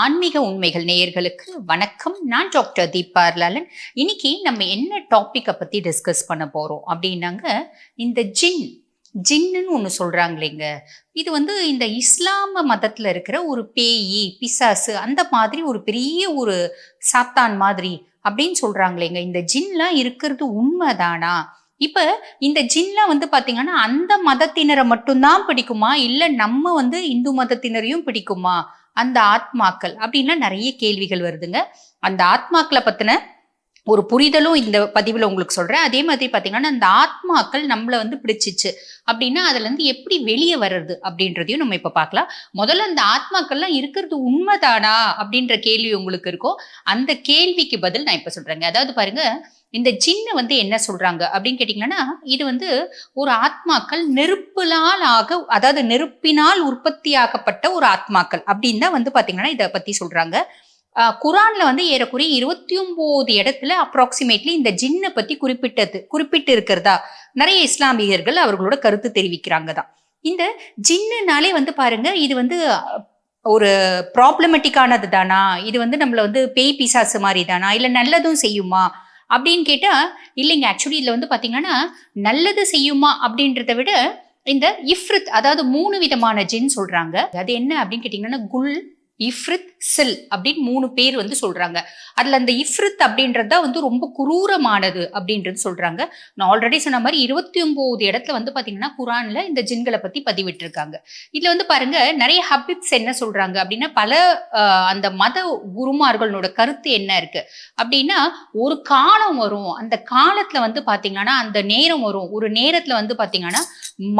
ஆன்மீக உண்மைகள் நேயர்களுக்கு வணக்கம். நான் டாக்டர் தீபார்லாலன் இன்னைக்கு நம்ம என்ன டாப்பிக்கை பற்றி டிஸ்கஸ் பண்ண போகிறோம் அப்படின்னாங்க இந்த ஜின். ஜின்னுன்னு ஒன்று சொல்றாங்களேங்க. இது வந்து இந்த இஸ்லாம மதத்தில் இருக்கிற ஒரு பேயி பிசாசு அந்த மாதிரி ஒரு பெரிய ஒரு சாத்தான் மாதிரி அப்படின்னு சொல்றாங்களேங்க. இந்த ஜின்லாம் இருக்கிறது உண்மைதானா? இப்போ இந்த ஜின்லாம் வந்து பார்த்திங்கன்னா அந்த மதத்தினரை மட்டும்தான் பிடிக்குமா? இல்லை நம்ம வந்து இந்து மதத்தினரையும் பிடிக்குமா? அந்த ஆத்மாக்கள் அப்படின்லாம் நிறைய கேள்விகள் வருதுங்க. அந்த ஆத்மாக்களை பற்றின ஒரு புரிதலும் இந்த பதிவில் உங்களுக்கு சொல்றேன். அதே மாதிரி பார்த்தீங்கன்னா அந்த ஆத்மாக்கள் நம்மளை வந்து பிடிச்சிச்சு அப்படின்னா அதுலேருந்து எப்படி வெளியே வர்றது அப்படின்றதையும் நம்ம இப்போ பார்க்கலாம். முதல்ல அந்த ஆத்மாக்கள்லாம் இருக்கிறது உண்மைதானா அப்படின்ற கேள்வி உங்களுக்கு இருக்கும். அந்த கேள்விக்கு பதில் நான் இப்போ சொல்றேங்க. அதாவது பாருங்க இந்த ஜின்னு வந்து என்ன சொல்றாங்க அப்படின்னு கேட்டிங்கன்னா இது வந்து ஒரு ஆத்மாக்கள் நெருப்பினால் ஆக அதாவது நெருப்பினால் உற்பத்தியாகப்பட்ட ஒரு ஆத்மாக்கள் அப்படின்னு தான் வந்து பாத்தீங்கன்னா இதை பத்தி சொல்றாங்க. குரான்ல வந்து ஏறக்குறைய இருபத்தி ஒன்பது இடத்துல அப்ராக்சிமேட்லி இந்த ஜின்னை பத்தி குறிப்பிட்டது குறிப்பிட்டு இருக்கிறதா நிறைய இஸ்லாமியர்கள் அவர்களோட கருத்து தெரிவிக்கிறாங்க தான் இந்த ஜின்னுனாலே வந்து பாருங்க இது வந்து ஒரு ப்ராப்ளமெட்டிக்கானது தானா? இது வந்து நம்மளை வந்து பேய் பிசாசு மாதிரி தானா? இல்லை நல்லதும் செய்யுமா? அப்படின்னு கேட்டால் இல்லைங்க ஆக்சுவலி இதில் வந்து பார்த்தீங்கன்னா நல்லது செய்யுமா அப்படின்றத விட இந்த இஃப்ரித் அதாவது மூணு விதமான ஜின் சொல்கிறாங்க அது என்ன அப்படின்னு கேட்டிங்கன்னா குல் இஃப்ரித் சில் அப்படின்னு மூணு பேர் வந்து சொல்றாங்க. அதுல அந்த இஃப்ரித் அப்படின்றது தான் வந்து ரொம்ப குரூரமானது அப்படின்றது சொல்றாங்க. நான் ஆல்ரெடி சொன்ன மாதிரி இருபத்தி ஒன்பது இடத்துல வந்து பாத்தீங்கன்னா குரான்ல இந்த ஜின்களை பத்தி பதிவிட்டிருக்காங்க. இதுல வந்து பாருங்க நிறைய ஹபிட்ஸ் என்ன சொல்றாங்க அப்படின்னா பல அந்த மத குருமார்களோட கருத்து என்ன இருக்கு? அப்படின்னா ஒரு காலம் வரும். அந்த காலத்துல வந்து பாத்தீங்கன்னா அந்த நேரம் வரும். ஒரு நேரத்துல வந்து பாத்தீங்கன்னா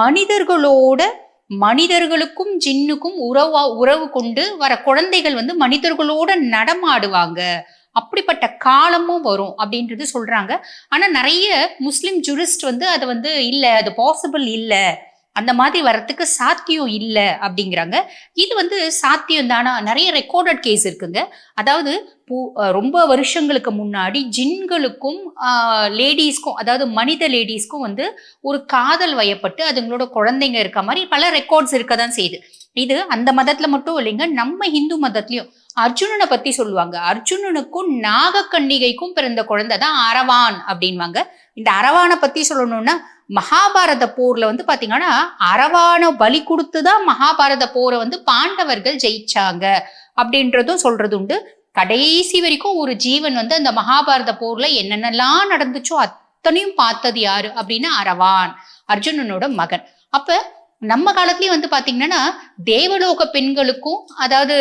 மனிதர்களோட மனிதர்களுக்கும் ஜின்னுக்கும் உறவா உறவு கொண்டு வர குழந்தைகள் வந்து மனிதர்களோட நடமாடுவாங்க. அப்படிப்பட்ட காலமும் வரும் அப்படின்றது சொல்றாங்க. ஆனா நிறைய முஸ்லிம் ஜூரிஸ்ட் வந்து அதை வந்து இல்லை அது பாசிபிள் இல்லை. அந்த மாதிரி வரத்துக்கு சாத்தியம் இல்லை அப்படிங்கிறாங்க. இது வந்து சாத்தியம் தானா? நிறைய ரெக்கார்டட் கேஸ் இருக்குங்க. அதாவது பூ- ரொம்ப வருஷங்களுக்கு முன்னாடி ஜின்களுக்கும் லேடிஸ்க்கும் அதாவது மனித லேடிஸ்க்கும் வந்து ஒரு காதல் வயப்பட்டு அதுங்களோட குழந்தைங்க இருக்க மாதிரி பல ரெக்கார்ட்ஸ் இருக்க தான் செய்யுது. இது அந்த மதத்துல மட்டும் இல்லைங்க நம்ம இந்து மதத்துலயும். அர்ஜுனனை பத்தி சொல்லுவாங்க. அர்ஜுனனுக்கும் நாகக்கன்னிகைக்கும் பிறந்த குழந்தை தான் அரவான் அப்படின்வாங்க. இந்த அரவானை பத்தி சொல்லணும்னா மகாபாரத போர்ல வந்து பாத்தீங்கன்னா அரவான பலி கொடுத்து தான் மகாபாரத போரை வந்து பாண்டவர்கள் ஜெயிச்சாங்க அப்படின்றதும் சொல்றது உண்டு. கடைசி வரைக்கும் ஒரு ஜீவன் வந்து அந்த மகாபாரத போர்ல என்னென்னலாம் நடந்துச்சோ அத்தனையும் பார்த்தது யாரு? அப்படின்னா அரவான் அர்ஜுனனோட மகன். அப்ப நம்ம காலத்துலயும் வந்து பாத்தீங்கன்னா தேவலோக பெண்களுக்கும் அதாவது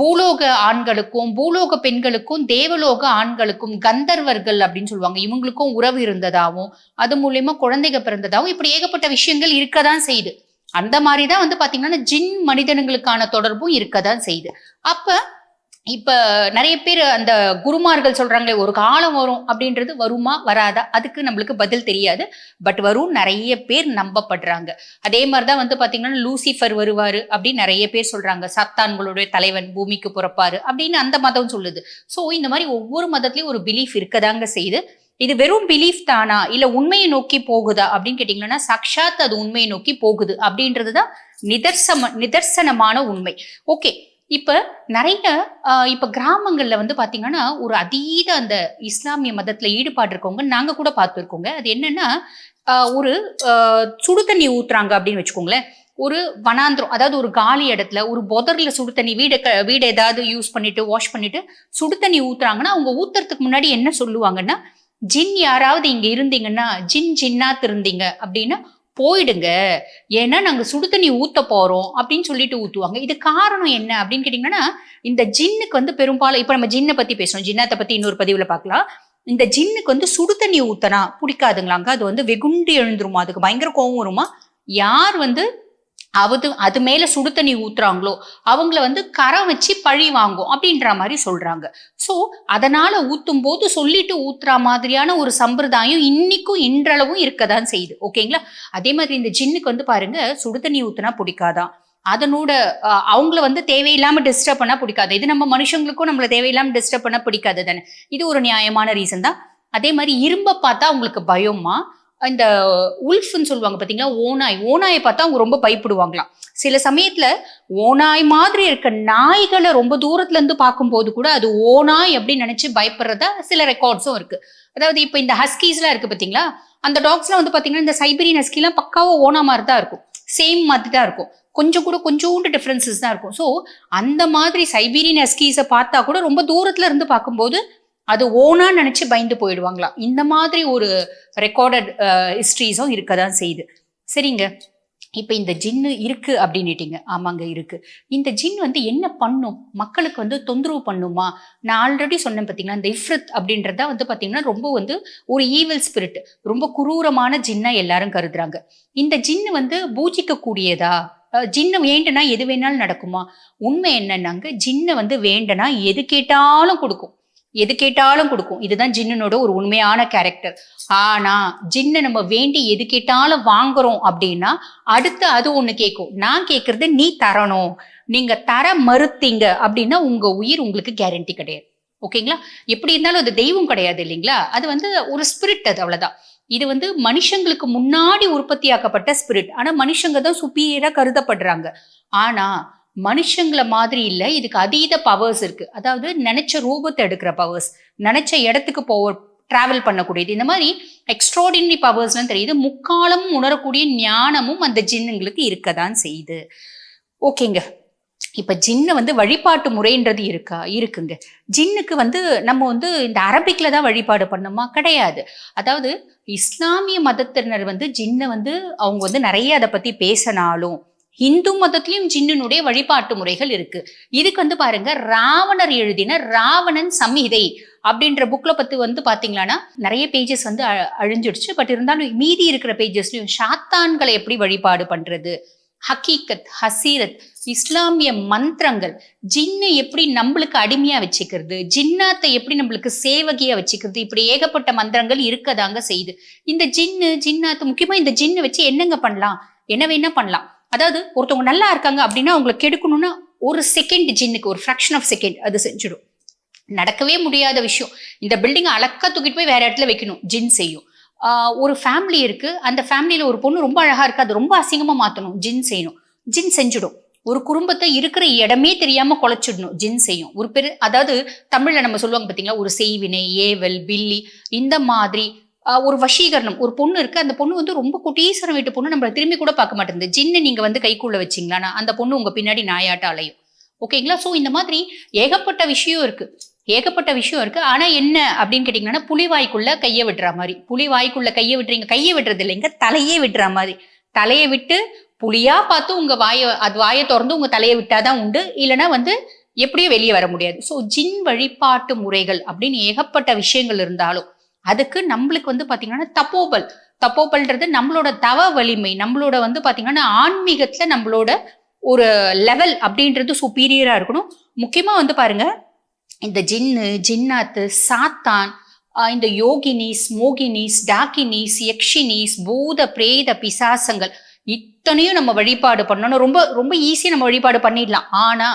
பூலோக ஆண்களுக்கும் பூலோக பெண்களுக்கும் தேவலோக ஆண்களுக்கும் கந்தர்வர்கள் அப்படின்னு சொல்லுவாங்க. இவங்களுக்கும் உறவு இருந்ததாகவும் அது மூலியமா குழந்தைங்க பிறந்ததாகவும் இப்படி ஏகப்பட்ட விஷயங்கள் இருக்கதான் செய்யுது. அந்த மாதிரி தான் வந்து பாத்தீங்கன்னா ஜின் மனிதனுங்களுக்கான தொடர்பும் இருக்கதான் செய்யுது. அப்ப இப்போ நிறைய பேர் அந்த குருமார்கள் சொல்றாங்களே ஒரு காலம் வரும் அப்படின்றது வருமா வராதா? அதுக்கு நம்மளுக்கு பதில் தெரியாது. பட் வரும் நிறைய பேர் நம்பப்படுறாங்க. அதே மாதிரிதான் வந்து பாத்தீங்கன்னா லூசிஃபர் வருவார் அப்படின்னு நிறைய பேர் சொல்றாங்க. சத்தான்களுடைய தலைவன் பூமிக்கு பிறப்பாரு அப்படின்னு அந்த மதம் சொல்லுது. ஸோ இந்த மாதிரி ஒவ்வொரு மதத்துலேயும் ஒரு பிலீஃப் இருக்கதாங்க செய்யுது. இது வெறும் பிலீஃப் தானா? இல்ல உண்மையை நோக்கி போகுதா? அப்படின்னு கேட்டீங்கன்னா சக்ஷாத் அது உண்மையை நோக்கி போகுது அப்படின்றது தான் நிதர்சம நிதர்சனமான உண்மை. ஓகே இப்ப நிறைய இப்போ இப்ப கிராமங்கள்ல வந்து பாத்தீங்கன்னா ஒரு அதீத அந்த இஸ்லாமிய மதத்துல ஈடுபாடு இருக்கவங்க நாங்க கூட பார்த்துருக்கோங்க அது என்னன்னா ஒரு சுடு தண்ணி ஊத்துறாங்க அப்படின்னு வச்சுக்கோங்களேன். ஒரு வனாந்திரம் அதாவது ஒரு காலி இடத்துல ஒரு பொதரில் சுடு தண்ணி வீடு க- வீடு ஏதாவது யூஸ் பண்ணிட்டு வாஷ் பண்ணிட்டு சுடு தண்ணி ஊத்துறாங்கன்னா அவங்க ஊத்துறதுக்கு முன்னாடி என்ன சொல்லுவாங்கன்னா ஜின் யாராவது இங்க இருந்தீங்கன்னா ஜின் ஜின்னாத் இருந்தீங்க அப்படின்னா போயிடுங்க. ஏன்னா நாங்க சுடு தண்ணி ஊத்த போறோம் அப்படின்னு சொல்லிட்டு ஊத்துவாங்க. இது காரணம் என்ன அப்படின்னு கேட்டீங்கன்னா இந்த ஜின்னுக்கு வந்து பெரும்பாலும் இப்ப நம்ம ஜின்னை பத்தி பேசுறோம். ஜின்னத்தை பத்தி இன்னொரு பதிவுல பார்க்கலாம். இந்த ஜின்னுக்கு வந்து சுடு தண்ணி ஊத்தனா பிடிக்காதுங்களாங்க. அது வந்து வெகுண்டு எழுந்துருமா? அதுக்கு பயங்கர கோவம் வருமா? யார் வந்து அது அது மேல சுடு தண்ணி ஊத்துறாங்களோ அவங்கள வந்து கரம் வச்சு பழி வாங்கும் அப்படின்ற மாதிரி சொல்றாங்க. ஸோ அதனால ஊத்தும் போது சொல்லிட்டு ஊத்துற மாதிரியான ஒரு சம்பிரதாயம் இன்னைக்கும் இன்றளவும் இருக்கதான் செய்யுது. ஓகேங்களா அதே மாதிரி இந்த ஜின்னுக்கு வந்து பாருங்க சுடு தண்ணி ஊத்துனா பிடிக்காதான் அதனோட அவங்கள வந்து தேவையில்லாம டிஸ்டர்ப் பண்ணா பிடிக்காது? இது நம்ம மனுஷங்களுக்கும் நம்மள தேவையில்லாம டிஸ்டர்ப் பண்ணால் பிடிக்காது தானே இது ஒரு நியாயமான ரீசன் தான். அதே மாதிரி இரும்ப பார்த்தா அவங்களுக்கு பயமா? இந்த உல்ஃப்னு சொல்லுவாங்க பார்த்தீங்களா ஓநாய். ஓநாயை பார்த்தா அவங்க ரொம்ப பயப்படுவாங்களாம். சில சமயத்துல ஓநாய் மாதிரி இருக்க நாய்களை ரொம்ப தூரத்துல இருந்து பார்க்கும்போது கூட அது ஓநாய் அப்படின்னு நினைச்சு பயப்படுறதா சில ரெக்கார்ட்ஸும் இருக்கு. அதாவது இப்போ இந்த ஹஸ்கீஸ்லாம் இருக்கு பார்த்தீங்களா அந்த டாக்ஸ்லாம் வந்து பார்த்தீங்கன்னா இந்த சைபீரியன் ஹஸ்கிலாம் பக்காவாக ஓனா மாதிரி தான் இருக்கும். சேம் மாதிரி தான் இருக்கும். கொஞ்சம் கூட கொஞ்சோண்டு டிஃப்ரென்சஸ் தான் இருக்கும். ஸோ அந்த மாதிரி சைபீரியன் ஹஸ்கீஸை பார்த்தா கூட ரொம்ப தூரத்துல இருந்து பார்க்கும்போது அது ஓனா நினைச்சு பயந்து போயிடுவாங்களாம். இந்த மாதிரி ஒரு ரெக்கார்டட் ஹிஸ்ட்ரிஸும் இருக்க தான் செய்யுது. சரிங்க. இப்போ இந்த ஜின்னு இருக்கு அப்படின்னுட்டீங்க. ஆமாங்க இருக்கு. இந்த ஜின் வந்து என்ன பண்ணும்? மக்களுக்கு வந்து தொந்தரவு பண்ணுமா? நான் ஆல்ரெடி சொன்னேன் பார்த்தீங்கன்னா இந்த இஃப்ரித் அப்படின்றத வந்து பார்த்தீங்கன்னா ரொம்ப வந்து ஒரு ஈவில் ஸ்பிரிட் ரொம்ப குரூரமான ஜின்னா எல்லாரும் கருதுறாங்க. இந்த ஜின்னு வந்து பூஜிக்கக்கூடியதா? ஜின்னு வேண்டுனா எது வேணாலும் நடக்குமா? உண்மை என்னன்னாங்க ஜின்னை வந்து வேண்டனா எது கேட்டாலும் கொடுக்கும். எது கேட்டாலும் கொடுக்கும். இதுதான் ஜின்னனோட ஒரு உண்மையான கேரக்டர் ஆனா ஜின்னை நம்ம வேண்டி எது கேட்டாலும் வாங்குறோம் அப்படின்னா அடுத்து அது ஒண்ணு கேட்கும் நான் கேட்கறது நீ தரணும். நீங்க தர மறுத்தீங்க அப்படின்னா உங்க உயிர் உங்களுக்கு கேரண்டி கிடையாது. ஓகேங்களா? எப்படி இருந்தாலும் அது தெய்வம் கிடையாது இல்லைங்களா? அது வந்து ஒரு ஸ்பிரிட் அது அவ்வளவுதான். இது வந்து மனுஷங்களுக்கு முன்னாடி உற்பத்தியாக்கப்பட்ட ஸ்பிரிட் ஆனா மனுஷங்க தான் சுப்பீரியரா கருதப்படுறாங்க. ஆனா மனுஷங்கள மாதிரி இல்லை. இதுக்கு அதீத பவர்ஸ் இருக்கு. அதாவது நினைச்ச ரூபத்தை எடுக்கிற பவர்ஸ் நினைச்ச இடத்துக்கு போக டிராவல் பண்ணக்கூடியது. இந்த மாதிரி எக்ஸ்ட்ராடினரி பவர்ஸ்லாம் தெரியுது. முக்காலமும் உணரக்கூடிய ஞானமும் அந்த ஜின்னுங்களுக்கு இருக்க தான் செய்யுது. ஓகேங்க. இப்போ ஜின்னு வந்து வழிபாட்டு முறைன்றது இருக்கா? இருக்குங்க. ஜின்னுக்கு வந்து நம்ம வந்து இந்த அரபிக்ல தான் வழிபாடு பண்ணோமா? கிடையாது. அதாவது இஸ்லாமிய மதத்தினர் வந்து ஜின்னை வந்து அவங்க வந்து நிறைய அதை பற்றி பேசினாலும் இந்து மதத்திலையும் ஜின்னுடைய வழிபாட்டு முறைகள் இருக்கு. இதுக்கு வந்து பாருங்க ராவணர் எழுதின ராவணன் சம்ஹிதை அப்படின்ற புக்ல பத்தி வந்து பாத்தீங்கன்னா நிறைய பேஜஸ் வந்து அ- அழிஞ்சிடுச்சு. பட் இருந்தாலும் மீதி இருக்கிற பேஜஸ்லயும் ஷாத்தான்களை எப்படி வழிபாடு பண்றது? ஹக்கீக்கத் ஹசீரத் இஸ்லாமிய மந்திரங்கள் ஜின்னு எப்படி நம்மளுக்கு அடிமையா வச்சுக்கிறது? ஜின்னாத்தை எப்படி நம்மளுக்கு சேவகியா வச்சுக்கிறது? இப்படி ஏகப்பட்ட மந்திரங்கள் இருக்கதாங்க செய்யுது இந்த ஜின்னு ஜின்னாத்து முக்கியமா இந்த ஜின்னு வச்சு என்னங்க பண்ணலாம்? என்ன வேணா பண்ணலாம். அதாவது ஒருத்தவங்க நல்லா இருக்காங்க அப்படின்னா அவங்களை கெடுக்கணும்னா ஒரு செகண்ட் ஜின்னுக்கு ஒரு ஃப்ராக்ஷன் ஆஃப் செகண்ட் அது செஞ்சிடும். நடக்கவே முடியாத விஷயம். இந்த பில்டிங்கை அழக்கா தூக்கிட்டு போய் வேற இடத்துல வைக்கணும். ஜின் செய்யும். ஒரு ஃபேமிலி இருக்கு. அந்த ஃபேமிலியில ஒரு பொண்ணு ரொம்ப அழகா இருக்கு. அது ரொம்ப அசிங்கமா மாத்தணும். ஜின் செய்யணும். ஜின் செஞ்சிடும். ஒரு குடும்பத்தை இருக்கிற இடமே தெரியாம குலைச்சிடணும். ஜின் செய்யும். ஒரு பெரு அதாவது தமிழ்ல நம்ம சொல்லுவாங்க பாத்தீங்களா? ஒரு செய்வினை ஏவல் பில்லி இந்த மாதிரி ஒரு வசீகரணம். ஒரு பொண்ணு இருக்கு. அந்த பொண்ணு வந்து ரொம்ப குட்டீஸ்வரம் வீட்டு பொண்ணு. நம்மளை திரும்பி கூட பார்க்க மாட்டேங்குது. ஜின்னு நீங்க வந்து கைக்குள்ள வச்சீங்களா? அந்த பொண்ணு உங்க பின்னாடி நாயாட்ட அலையும். ஓகேங்களா? ஸோ இந்த மாதிரி ஏகப்பட்ட விஷயம் இருக்கு. ஏகப்பட்ட விஷயம் இருக்கு. ஆனா என்ன அப்படின்னு கேட்டீங்கன்னா புலி வாய்க்குள்ள கையை விடுற மாதிரி. புலி வாய்க்குள்ள கையை விட்டுறீங்க. கையை விடுறது இல்லைங்க. தலையே விடுற மாதிரி. தலையை விட்டு புலியா பார்த்து உங்க வாயை அது வாயை திறந்து உங்க தலையை விட்டாதான் உண்டு. இல்லைன்னா வந்து எப்படியும் வெளியே வர முடியாது. ஸோ ஜின் வழிபாட்டு முறைகள் அப்படின்னு ஏகப்பட்ட விஷயங்கள் இருந்தாலும் அதுக்கு நம்மளுக்கு வந்து பாத்தீங்கன்னா தப்போபல். தப்போபல்ன்றது நம்மளோட தவ வலிமை நம்மளோட வந்து பாத்தீங்கன்னா ஆன்மீகத்துல நம்மளோட ஒரு லெவல் அப்படின்றது சுப்பீரியரா இருக்கணும். முக்கியமா வந்து பாருங்க இந்த ஜின்னு ஜின்னாத்து சாத்தான் இந்த யோகினிஸ் மோகினிஸ் டாக்கினிஸ் யக்ஷினிஸ் பூத பிரேத பிசாசங்கள் இத்தனையும் நம்ம வழிபாடு பண்ணணும். ரொம்ப ரொம்ப ஈஸியா நம்ம வழிபாடு பண்ணிடலாம். ஆனா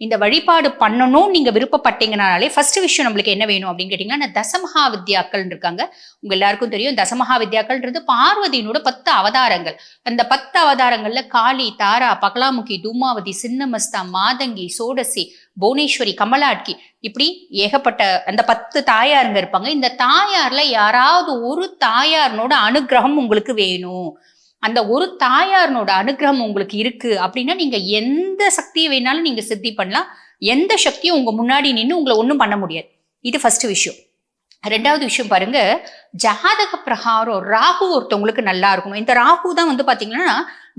இந்த வழிபாடு பண்ணணும் நீங்க விருப்பப்பட்டீங்கனாலே ஃபர்ஸ்ட் விஷயம் நம்மளுக்கு என்ன வேணும் அப்படின்னு கேட்டீங்கன்னா தசமஹா தசமகா வித்யாக்கள் இருக்காங்க. உங்க எல்லாருக்கும் தெரியும் தசமகா வித்யாக்கள்ன்றது பார்வதியினோட பத்து அவதாரங்கள். அந்த பத்து அவதாரங்கள்ல காளி தாரா பகலாமுகி தூமாவதி சின்னமஸ்தா மாதங்கி சோடசி புவனேஸ்வரி கமலாட்கி இப்படி ஏகப்பட்ட அந்த பத்து தாயாருங்க இருப்பாங்க. இந்த தாயார்ல யாராவது ஒரு தாயாரனோட அனுகிரகம் உங்களுக்கு வேணும். அந்த ஒரு தாயாரனோட அனுகிரகம் உங்களுக்கு இருக்கு அப்படின்னா நீங்க எந்த சக்தியை வேணாலும் நீங்க சித்தி பண்ணலாம். எந்த சக்தியும் உங்க முன்னாடி நின்று உங்களை ஒன்றும் பண்ண முடியாது. இது ஃபர்ஸ்ட் விஷயம். ரெண்டாவது விஷயம் பாருங்க. ஜாதக பிரகாரம் ராகு ஒருத்தவங்களுக்கு நல்லா இருக்கணும். இந்த ராகு தான் வந்து பாத்தீங்கன்னா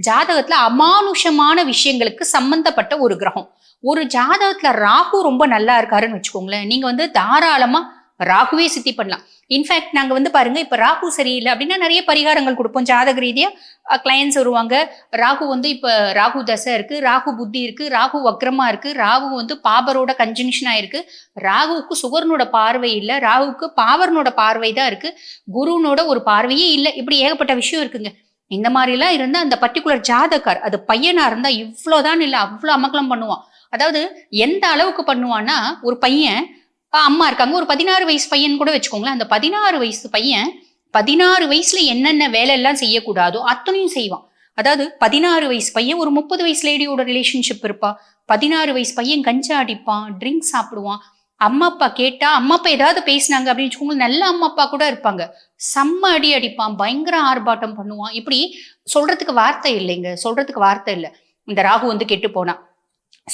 ஜாதகத்துல அமானுஷமான விஷயங்களுக்கு சம்பந்தப்பட்ட ஒரு கிரகம். ஒரு ஜாதகத்துல ராகு ரொம்ப நல்லா இருக்காருன்னு வச்சுக்கோங்களேன். நீங்க வந்து தாராளமா ராகுவே சித்தி பண்ணலாம். இன்ஃபேக்ட் நாங்கள் வந்து பாருங்க இப்போ ராகு சரியில்லை அப்படின்னா நிறைய பரிகாரங்கள் கொடுப்போம். ஜாதக ரீதியாக கிளையன்ஸ் வருவாங்க. ராகு வந்து இப்போ ராகு தசை இருக்கு ராகு புத்தி இருக்கு ராகு வக்ரமா இருக்கு ராகு வந்து பாபரோட கன்ஜங்ஷன் ஆயிருக்கு ராகுவுக்கு சுகர்னோட பார்வை இல்லை ராகுவுக்கு பாவர்னோட பார்வை தான் இருக்கு. குருனோட ஒரு பார்வையே இல்லை. இப்படி ஏகப்பட்ட விஷயம் இருக்குங்க. இந்த மாதிரிலாம் இருந்தால் அந்த பர்டிகுலர் ஜாதகர் அது பையனாக இருந்தால் இவ்வளோதான் இல்லை அவ்வளோ அமக்கலம் பண்ணுவான். அதாவது எந்த அளவுக்கு பண்ணுவான்னா ஒரு பையன் அம்மா இருக்காங்க. ஒரு பதினாறு வயசு பையன் கூட வச்சுக்கோங்களேன். அந்த பதினாறு வயசு பையன் பதினாறு வயசுல என்னென்ன வேலை எல்லாம் செய்யக்கூடாதோ அத்தனையும் செய்வான். அதாவது பதினாறு வயசு பையன் ஒரு முப்பது வயசு லேடியோட ரிலேஷன்ஷிப் இருப்பா. பதினாறு வயசு பையன் கஞ்சா அடிப்பான் ட்ரிங்க் சாப்பிடுவான். அம்மா அப்பா கேட்டா அம்மா அப்பா ஏதாவது பேசினாங்க அப்படின்னு வச்சுக்கோங்க நல்ல அம்மா அப்பா கூட இருப்பாங்க. செம்ம அடி அடிப்பான் பயங்கர ஆர்ப்பாட்டம் பண்ணுவான். இப்படி சொல்றதுக்கு வார்த்தை இல்லைங்க. சொல்றதுக்கு வார்த்தை இல்லை. இந்த ராகு வந்து கெட்டு போனான்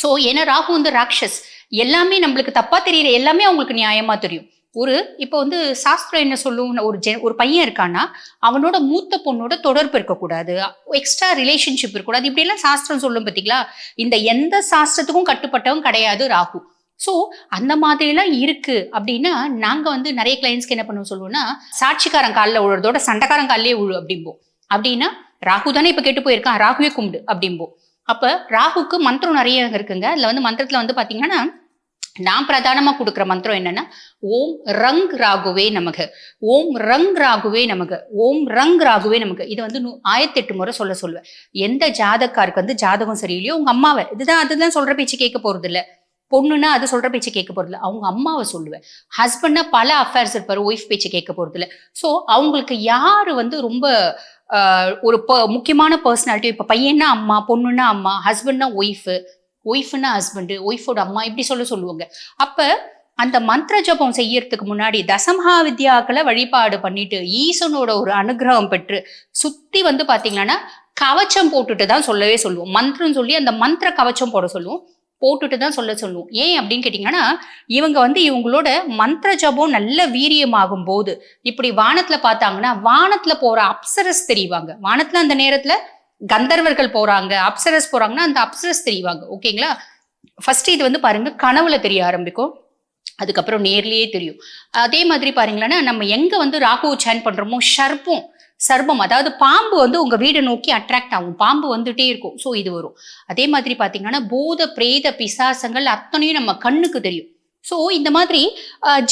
ஸோ ஏன்னா ராகு வந்து ராட்சஸ். எல்லாமே நம்மளுக்கு தப்பா தெரியல. எல்லாமே அவங்களுக்கு நியாயமா தெரியும். ஒரு இப்போ வந்து சாஸ்திரம் என்ன சொல்லும் ஒரு ஜெ ஒரு பையன் இருக்கான்னா அவனோட மூத்த பொண்ணோட தொடர்பு இருக்கக்கூடாது. எக்ஸ்ட்ரா ரிலேஷன்ஷிப் இருக்கக்கூடாது. இப்படியெல்லாம் சாஸ்திரம் சொல்லும் பார்த்தீங்களா இந்த எந்த சாஸ்திரத்துக்கும் கட்டுப்பட்டவன் கிடையாது ராகு. ஸோ அந்த மாதிரிலாம் இருக்கு. அப்படின்னா நாங்கள் வந்து நிறைய கிளைண்ட்ஸ்க்கு என்ன பண்ணுவோம் சொல்லுவோம்னா சாட்சிக்காரன் காலில் உழுறதோட சண்டைக்காரன் காலிலே உழு அப்படிம்போம். அப்படின்னா ராகு தானே இப்போ கெட்டு போயிருக்கான். ராகுவே கும்பிடு அப்படிம்போம். அப்போ ராகுக்கு மந்திரம் நிறைய இருக்குங்க. அதில் வந்து மந்திரத்தில் வந்து பார்த்தீங்கன்னா நான் பிரதானமாக கொடுக்குற மந்திரம் என்னன்னா ஓம் ரங் ராகுவே நமக்கு ஓம் ரங் ராகுவே நமக்கு ஓம் ரங் ராகுவே நமக்கு இதை வந்து நூ- ஆயிரத்தெட்டு முறை சொல்ல சொல்லுவேன். எந்த ஜாதக்காருக்கு வந்து ஜாதகம் சரியில்லையோ உங்க அம்மாவை இதுதான் அதுதான் சொல்ற பேச்சு கேட்க போறது இல்லை பொண்ணுன்னா அது சொல்ற பேச்சு கேட்க போறது அவங்க அம்மாவை சொல்லுவேன். ஹஸ்பண்ட்னா பல அஃபேர்ஸ் இருப்பாரு ஒய்ஃப் பேச்சு கேட்க போறது ஸோ அவங்களுக்கு யாரு வந்து ரொம்ப ஒரு ப- முக்கியமான பர்சனாலிட்டி இப்போ பையன்னா அம்மா பொண்ணுன்னா அம்மா ஹஸ்பண்ட்னா ஒய்ஃபு ஒய்ஃப்னா ஹஸ்பண்டு ஒய்ஃபோட அம்மா இப்படி சொல்ல சொல்லுவாங்க. அப்போ அந்த மந்திர ஜபம் செய்யறதுக்கு முன்னாடி தசமஹா வித்யாக்களை வழிபாடு பண்ணிட்டு ஈசனோட ஒரு அனுகிரகம் பெற்று சுத்தி வந்து பாத்தீங்கன்னா கவச்சம் போட்டுட்டு தான் சொல்லவே சொல்லுவோம். மந்திரம் சொல்லி அந்த மந்திர கவச்சம் போட சொல்லுவோம். போட்டுட்டு தான் சொல்ல சொல்லுவோம் ஏன் அப்படின்னு கேட்டிங்கன்னா இவங்க வந்து இவங்களோட மந்திர ஜபம் நல்ல வீரியமாகும் போது இப்படி வானத்தில் பார்த்தாங்கன்னா வானத்தில் போகிற அப்சரஸ் தெரிவாங்க. வானத்தில் அந்த நேரத்தில் கந்தர்வர்கள் போகிறாங்க அப்சரஸ் போகிறாங்கன்னா அந்த அப்சரஸ் தெரிவாங்க. ஓகேங்களா? ஃபர்ஸ்ட் இது வந்து பாருங்க கனவுல தெரிய ஆரம்பிக்கும். அதுக்கப்புறம் நேர்லேயே தெரியும். அதே மாதிரி பாருங்களேன்னா நம்ம எங்கே வந்து ராகு சேன் பண்ணுறோமோ ஷர்ப்பும் சர்பம் அதாவது பாம்பு வந்து உங்க வீடை நோக்கி அட்ராக்ட் ஆகும். பாம்பு வந்துட்டே இருக்கும். ஸோ இது வரும். அதே மாதிரி பாத்தீங்கன்னா பூத பிரேத பிசாசங்கள் அத்தனையும் நம்ம கண்ணுக்கு தெரியும். ஸோ இந்த மாதிரி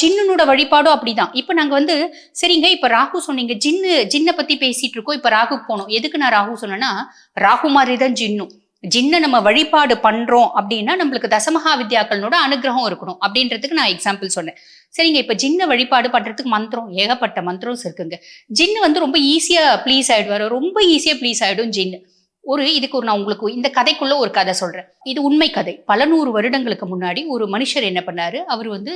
ஜின்னுனோட ஜின்னனோட வழிபாடும் அப்படிதான். இப்போ நாங்கள் வந்து சரிங்க இப்போ ராகு சொன்னீங்க. ஜின்னு ஜின்னை பற்றி பேசிட்டு இருக்கோம். இப்போ ராகுக்கு போனோம். எதுக்கு நான் ராகு சொன்னேன்னா ராகு மாதிரி தான் ஜின்னும். ஜின்னை நம்ம வழிபாடு பண்றோம் அப்படின்னா நம்மளுக்கு தசமஹா வித்யாக்களோட அனுகிரகம் இருக்கணும். அப்படின்றதுக்கு நான் எக்ஸாம்பிள் சொன்னேன். சரிங்க இப்போ ஜின்னை வழிபாடு பண்ணுறதுக்கு மந்திரம் ஏகப்பட்ட மந்திரம்ஸ் இருக்குங்க. ஜின்னு வந்து ரொம்ப ஈஸியாக ப்ளீஸ் ஆகிடுவார் ரொம்ப ஈஸியாக ப்ளீஸ் ஆகிடும் ஜின்னு. ஒரு இதுக்கு ஒரு நான் உங்களுக்கு இந்த கதைக்குள்ள ஒரு கதை சொல்றேன். இது உண்மை கதை. பல நூறு வருடங்களுக்கு முன்னாடி ஒரு மனுஷர் என்ன பண்ணாரு? அவர் வந்து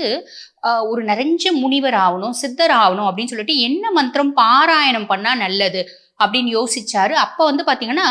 ஒரு நிறைஞ்ச முனிவர் ஆகணும் சித்தர் ஆகணும் அப்படின்னு சொல்லிட்டு என்ன மந்திரம் பாராயணம் பண்ணா நல்லது அப்படின்னு யோசிச்சாரு. அப்ப வந்து பாத்தீங்கன்னா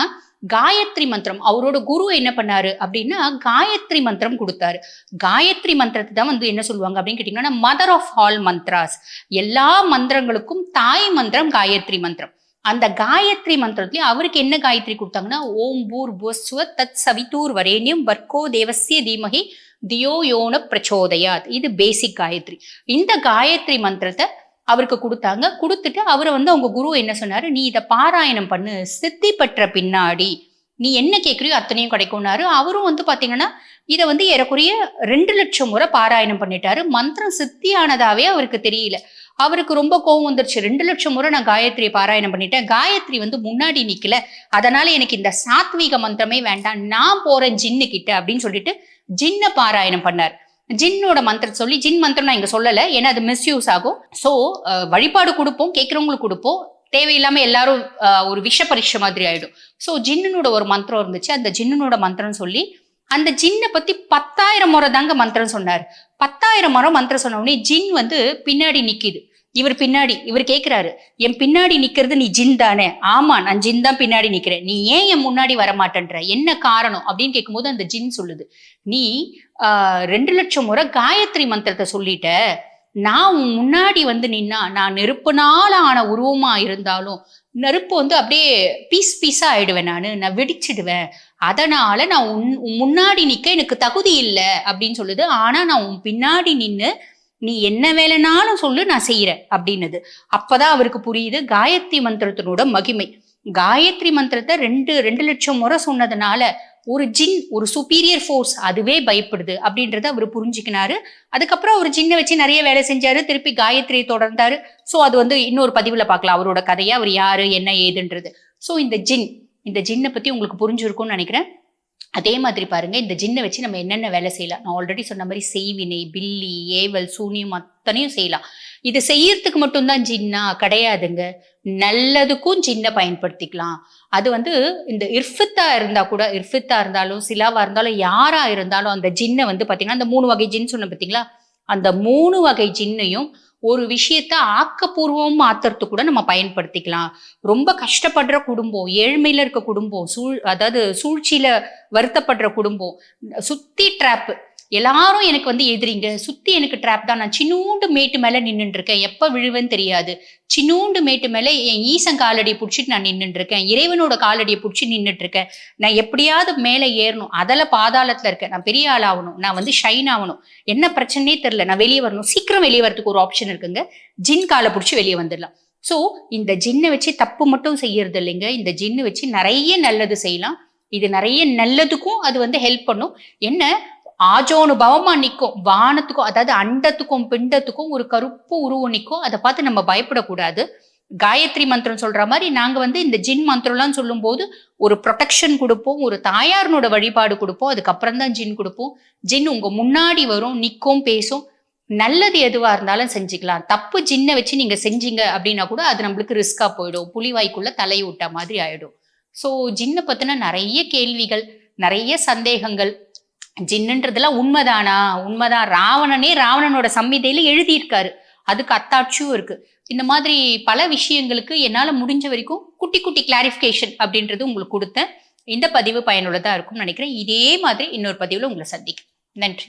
காயத்ரி மந்திரம். அவரோட குரு என்ன பண்ணாரு அப்படின்னா காயத்ரி மந்திரம் கொடுத்தாரு. காயத்ரி மந்திரத்தை தான் வந்து என்ன சொல்லுவாங்க அப்படின்னு கேட்டீங்கன்னா மதர் ஆஃப் ஆல் மந்த்ராஸ் எல்லா மந்திரங்களுக்கும் தாய் மந்திரம் காயத்ரி மந்திரம். அந்த காயத்ரி மந்திரத்துலயும் அவருக்கு என்ன காயத்ரி கொடுத்தாங்கன்னா ஓம் பூர் புவஸ்வ தத் சவிதூர் வரேண்யம் வர்க்கோ தேவசிய தீமகி தியோ யோன பிரச்சோதயாத். இது பேசிக் காயத்ரி. இந்த காயத்ரி மந்திரத்தை அவருக்கு கொடுத்தாங்க. கொடுத்துட்டு அவரை வந்து அவங்க குரு என்ன சொன்னாரு? நீ இதை பாராயணம் பண்ணு. சித்தி பெற்ற பின்னாடி. நீ என்ன கேட்குறியோ அத்தனையும் கிடைக்கும்னாரு. அவரும் வந்து பார்த்தீங்கன்னா இதை வந்து ஏறக்குறைய ரெண்டு லட்சம் முறை பாராயணம் பண்ணிட்டாரு. மந்திரம் சித்தியானதாவே அவருக்கு தெரியல. அவருக்கு ரொம்ப கோவம் வந்துருச்சு. ரெண்டு லட்சம் முறை நான் காயத்ரியை பாராயணம் பண்ணிட்டேன். காயத்ரி வந்து முன்னாடி நிக்கல. அதனால எனக்கு இந்த சாத்வீக மந்திரமே வேண்டாம். நான் போறேன் ஜின்னு கிட்ட அப்படின்னு சொல்லிட்டு ஜின்ன பாராயணம் பண்ணார். ஜின்னோட மந்திரம் சொல்லி ஜின் மந்திரம் நான் இங்க சொல்லலை ஏன்னா அது மிஸ்யூஸ் ஆகும். ஸோ வழிபாடு கொடுப்போம் கேட்குறவங்களுக்கு கொடுப்போம். தேவையில்லாம எல்லாரும் ஒரு விஷ பரீட்சை மாதிரி ஆயிடும். ஸோ ஜின்னனோட ஒரு மந்திரம் இருந்துச்சு. அந்த ஜின்னனோட மந்திரம் சொல்லி அந்த ஜின்னை பத்தி பத்தாயிரம் முறை தாங்க மந்திரம் சொன்னார். பத்தாயிரம் முறை மந்திரம் சொன்ன உடனே ஜின் வந்து பின்னாடி நிற்கிது இவர் பின்னாடி இவர் கேட்குறாரு என் பின்னாடி நிக்கிறது நீ ஜின் தானே? ஆமா நான் ஜின் தான் பின்னாடி நிக்கிறேன். நீ ஏன் என் முன்னாடி வர மாட்டேன்ற என்ன காரணம்? அப்படின்னு கேட்கும்போது அந்த ஜின் சொல்லுது நீ ரெண்டு லட்சம் முறை காயத்ரி மந்திரத்தை சொல்லிட்ட. நான் உன் முன்னாடி வந்து நின்னா நான் நெருப்புனால ஆன உருவமா இருந்தாலும் நெருப்பு வந்து அப்படியே பீஸ் பீஸா ஆயிடுவேன் நான். நான் வெடிச்சிடுவேன். அதனால நான் உன் முன்னாடி நிக்க எனக்கு தகுதி இல்லை அப்படின்னு சொல்லுது. ஆனா நான் உன் பின்னாடி நின்னு நீ என்ன வேலைனாலும் சொல்லு நான் செய்யறேன் அப்படின்னது. அப்பதான் அவருக்கு புரியுது காயத்ரி மந்திரத்தினோட மகிமை. காயத்ரி மந்திரத்தை ரெண்டு ரெண்டு லட்சம் முறை சொன்னதுனால ஒரு ஜின் ஒரு சுப்பீரியர் ஃபோர்ஸ் அதுவே பயப்படுது அப்படின்றத அவர் புரிஞ்சுக்கினாரு. அதுக்கப்புறம் அவர் ஜின்னை வச்சு நிறைய வேலை செஞ்சாரு. திருப்பி காயத்ரி தொடர்ந்தாரு. ஸோ அது வந்து இன்னொரு பதிவில் பார்க்கலாம். அவரோட கதையை அவர் யாரு என்ன ஏதுன்றது. ஸோ இந்த ஜின் இந்த ஜின்னை பத்தி உங்களுக்கு புரிஞ்சிருக்கும்னு நினைக்கிறேன். அதே மாதிரி பாருங்க இந்த ஜின்னை வச்சு நம்ம என்னென்ன வேலை செய்யலாம்? நான் ஆல்ரெடி சொன்ன மாதிரி செய்வினை பில்லி ஏவல் சூனியம் அத்தனையும் செய்யலாம். இது செய்யறதுக்கு மட்டும்தான் ஜின்னா கிடையாதுங்க. நல்லதுக்கும் ஜின்னை பயன்படுத்திக்கலாம். அது வந்து இந்த இர்ஃபித்தா இருந்தா கூட இர்ஃபித்தா இருந்தாலும் சிலாவா இருந்தாலும் யாரா இருந்தாலும் அந்த ஜின்னை வந்து பாத்தீங்கன்னா அந்த மூணு வகை ஜின் சொன்ன பார்த்தீங்களா அந்த மூணு வகை ஜின்னையும் ஒரு விஷயத்த ஆக்கப்பூர்வம் மாத்துறது கூட நம்ம பயன்படுத்திக்கலாம். ரொம்ப கஷ்டப்படுற குடும்பம் ஏழ்மையில இருக்க குடும்பம் சூழ் அதாவது சூழ்ச்சியில வருத்தப்படுற குடும்பம் சுத்தி ட்ராப்பு எல்லாரும் எனக்கு வந்து எதிரிங்க. சுத்தி எனக்கு ட்ராப் தான். நான் சின்னூண்டு மேட்டு மேல நின்றுட்டு இருக்கேன் எப்ப விழுவேன்னு தெரியாது. சின்னூண்டு மேட்டு மேல என் ஈசன் காலடியை பிடிச்சிட்டு நான் நின்றுட்டு இருக்கேன் இறைவனோட காலடியை பிடிச்சி நின்றுட்டு இருக்கேன் நான் எப்படியாவது மேலே ஏறணும். அதில் பாதாளத்துல இருக்கேன். நான் பெரிய ஆள் ஆகணும். நான் வந்து ஷைன் ஆகணும். என்ன பிரச்சனையே தெரியல. நான் வெளியே வரணும். சீக்கிரம் வெளியே வரதுக்கு ஒரு ஆப்ஷன் இருக்குங்க. ஜின் காலை பிடிச்சி வெளியே வந்துடலாம். ஸோ இந்த ஜின்னை வச்சு தப்பு மட்டும் செய்யறது இல்லைங்க. இந்த ஜின்னு வச்சு நிறைய நல்லது செய்யலாம். இது நிறைய நல்லதுக்கும் அது வந்து ஹெல்ப் பண்ணும். என்ன? ஆஜோனுபவமா நிற்கும் வானத்துக்கும் அதாவது அண்டத்துக்கும் பிண்டத்துக்கும் ஒரு கருப்பு உருவம் நிற்கும் அதை பார்த்து நம்ம பயப்படக்கூடாது. காயத்ரி மந்திரம் சொல்ற மாதிரி நாங்க வந்து இந்த ஜின் மந்திரம்லாம் சொல்லும்போது ஒரு ப்ரொடெக்ஷன் கொடுப்போம் ஒரு தாயாரனோட வழிபாடு கொடுப்போம் அதுக்கப்புறம் தான் ஜின் கொடுப்போம். ஜின் உங்க முன்னாடி வரும் நிற்கும் பேசும். நல்லது எதுவா இருந்தாலும் செஞ்சுக்கலாம். தப்பு ஜின்னை வச்சு நீங்க செஞ்சீங்க அப்படின்னா கூட அது நம்மளுக்கு ரிஸ்கா போயிடும். புலிவாய்க்குள்ள தலையை மாதிரி ஆயிடும். ஸோ ஜின்னை பத்தின நிறைய கேள்விகள் நிறைய சந்தேகங்கள் ஜின்னுன்றதெல்லாம் உண்மைதானா? உண்மைதான். ராவணனே ராவணனோட சம்மிதையில எழுதியிருக்காரு. அதுக்கு அத்தாட்சியும் இருக்கு. இந்த மாதிரி பல விஷயங்களுக்கு என்னால் முடிஞ்ச வரைக்கும் குட்டி குட்டி கிளாரிஃபிகேஷன் அப்படின்றது உங்களுக்கு கொடுத்தேன். இந்த பதிவு பயனுள்ளதா இருக்கும்னு நினைக்கிறேன். இதே மாதிரி இன்னொரு பதிவில் உங்களை சந்திக்கும் நன்றி.